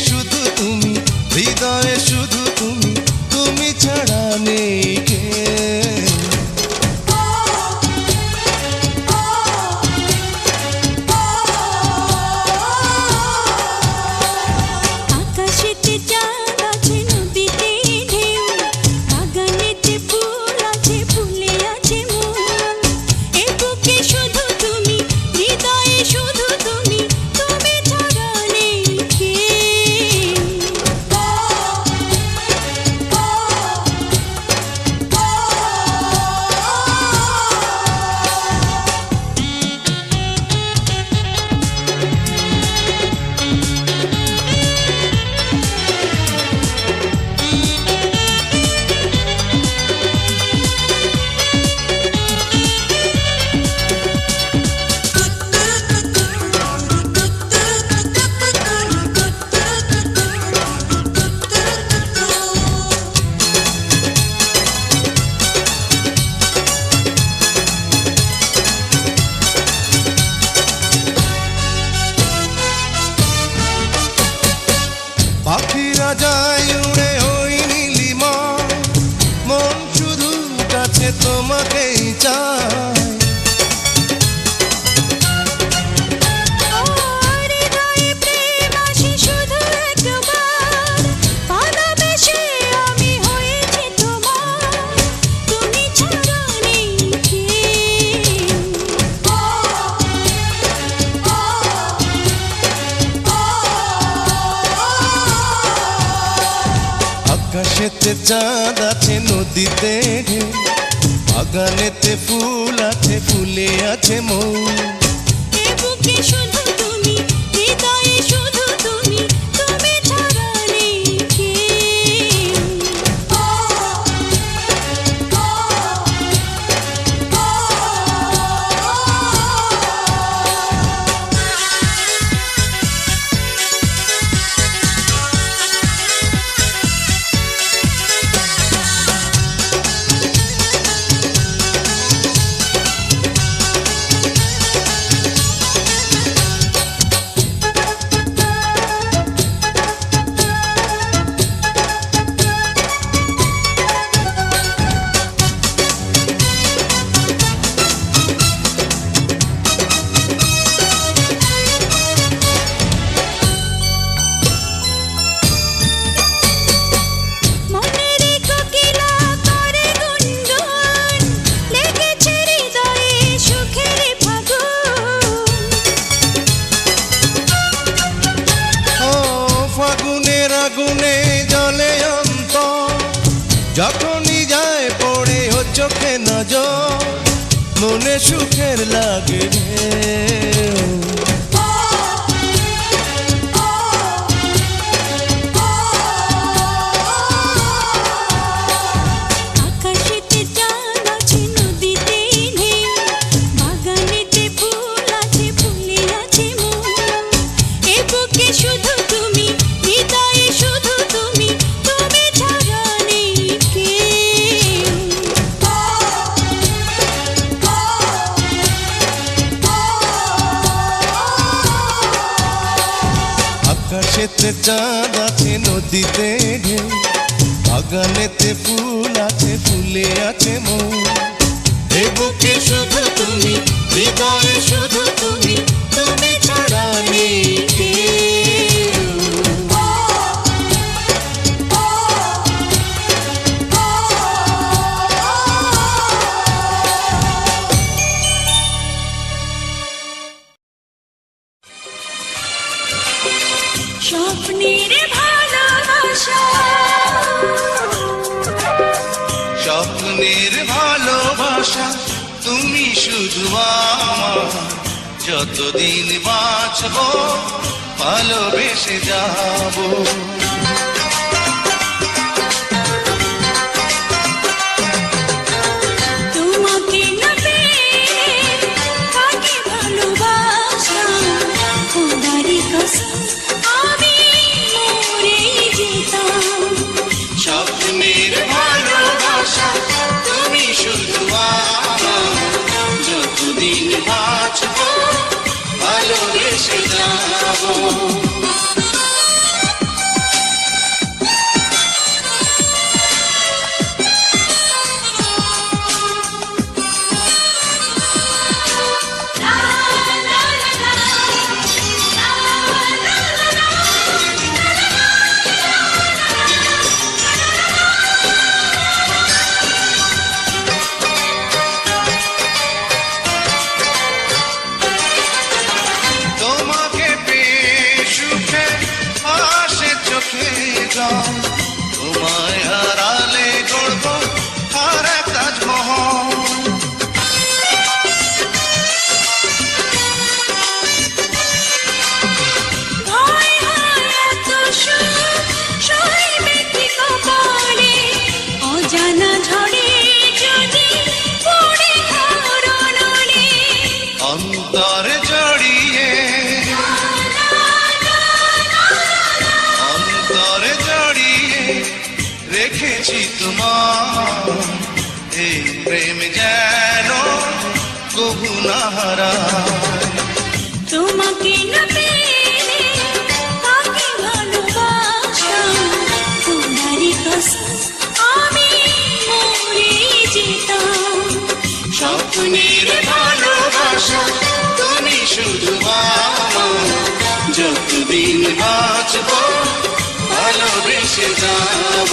শুধু তুমি হৃদয়ে শুধু তুমি। যায় আকাশেতে চাঁদ আছে নদীতে বাগানেতে ফুল আছে ফুলে আছে মৌ। যখনই যায় পড়ে ও চোখে নজর মনে সুখের লাগে সেতে চাঁদ আছে, নদীতে ঢেউ। বাগানেতে ফুল আছে, ফুলে আছে মৌ। বুকে শুধু তুমি, হৃদয়ে শুধু তুমি তুমি ছাড়া নেই যতদিন বাঁচব ভালোবেসে যাব। Oh. Krishna তোমাকে না পেলে কাকে ভালোবাসা তোমারই কসম আমি মরে যেতাম। স্বপ্নের ভালোবাসা তুমি শুধু মামা যতদিন বাঁচব, ভালোবেসে যাব।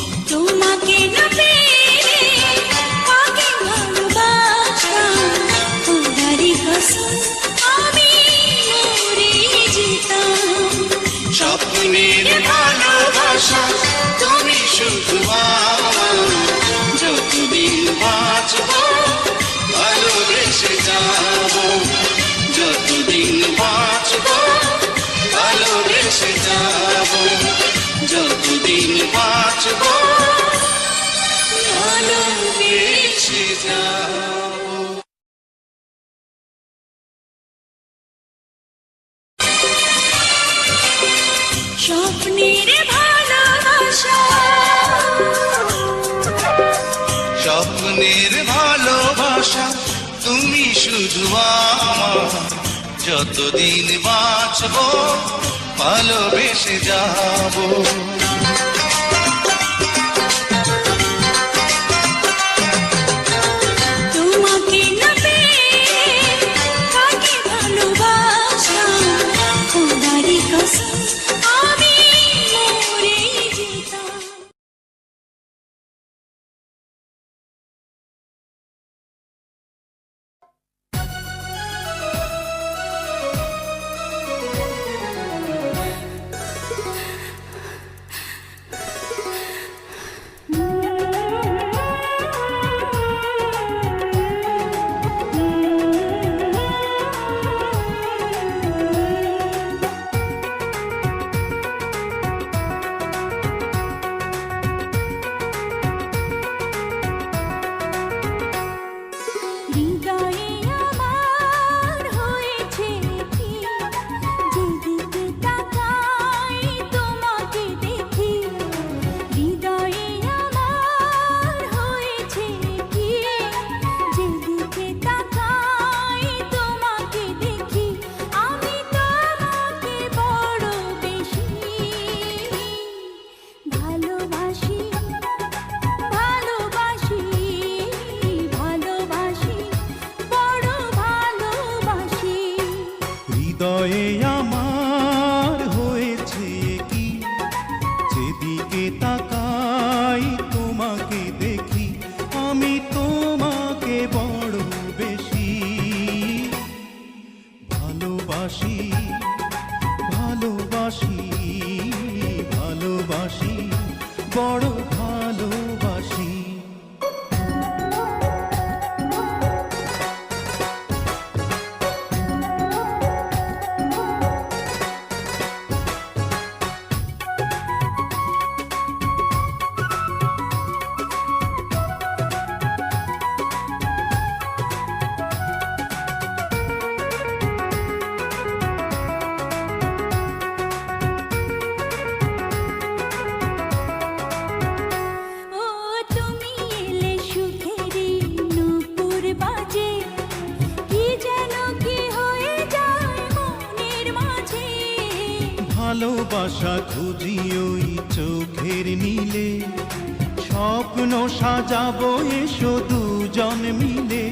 তোমাকে না স্বপ্নের ভালোবাসা। স্বপ্নের ভালোবাসা তুমি শুধু আমার। যতদিন বাঁচব ভালোবেসে যাব। বড় ভালোবাসা খুঁজি চোখের নীলে স্বপ্ন সাজাবো এসো দুজন মিলে।